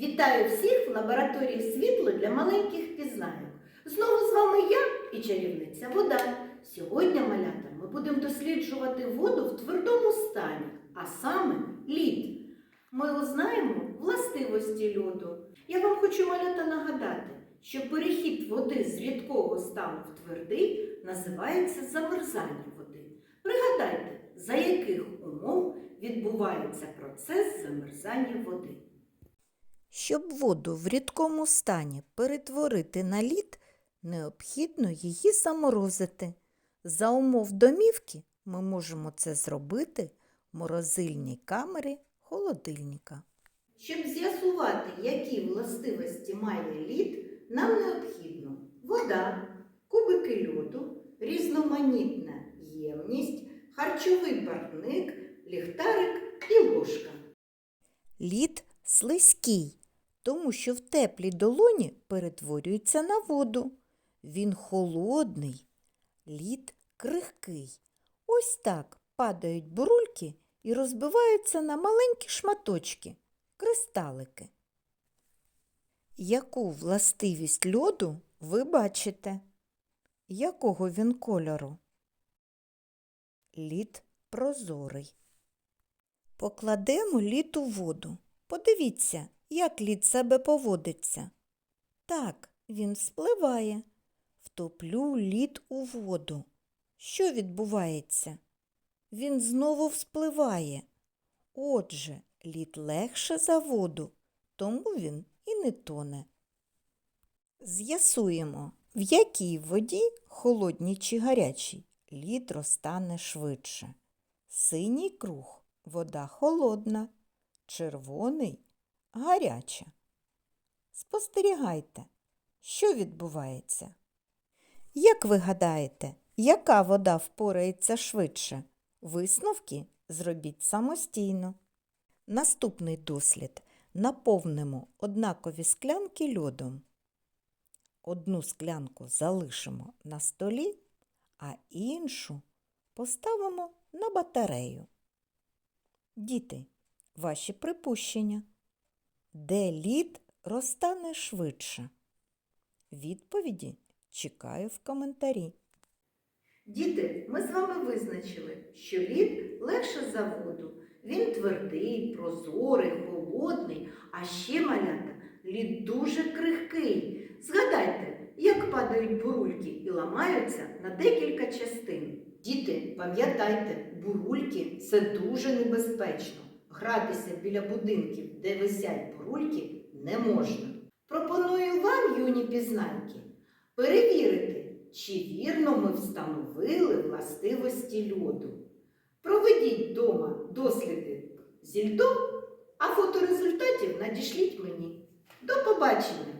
Вітаю всіх в лабораторії світло для маленьких пізнайок. Знову з вами я і чарівниця вода. Сьогодні, малята, ми будемо досліджувати воду в твердому стані, а саме лід. Ми узнаємо властивості льоду. Я вам хочу малята нагадати, що перехід води з рідкого стану в твердий називається замерзання води. Пригадайте, за яких умов відбувається процес замерзання води. Щоб воду в рідкому стані перетворити на лід, необхідно її заморозити. За умов домівки ми можемо це зробити в морозильній камері холодильника. Щоб з'ясувати, які властивості має лід, нам необхідно вода, кубики льоду, різноманітна ємність, харчовий барвник, ліхтарик і ложка. Лід слизький, тому що в теплій долоні перетворюється на воду. Він холодний, лід крихкий. Ось так падають бурульки і розбиваються на маленькі шматочки, кристалики. Яку властивість льоду ви бачите? Якого він кольору? Лід прозорий. Покладемо лід у воду. Подивіться, як лід себе поводиться. Так, він спливає. Втоплю лід у воду. Що відбувається? Він знову вспливає. Отже, лід легше за воду, тому він і не тоне. З'ясуємо, в якій воді, холодній чи гарячій, лід розтане швидше. Синій круг вода холодна, червоний гаряча. Спостерігайте, що відбувається. Як ви гадаєте, яка вода впорається швидше? Висновки зробіть самостійно. Наступний дослід. Наповнимо однакові склянки льодом. Одну склянку залишимо на столі, а іншу поставимо на батарею. Діти, ваші припущення. Де лід розтане швидше? Відповіді чекаю в коментарі. Діти, ми з вами визначили, що лід легше за воду. Він твердий, прозорий, холодний, а ще малята лід дуже крихкий. Згадайте, як падають бурульки і ламаються на декілька частин. Діти, пам'ятайте, бурульки це дуже небезпечно. Гратися біля будинків, де висять бурульки, не можна. Пропоную вам, юні пізнанки, перевірити, чи вірно ми встановили властивості льоду. Проведіть вдома досліди зі льдом, а фоторезультатів надішліть мені. До побачення!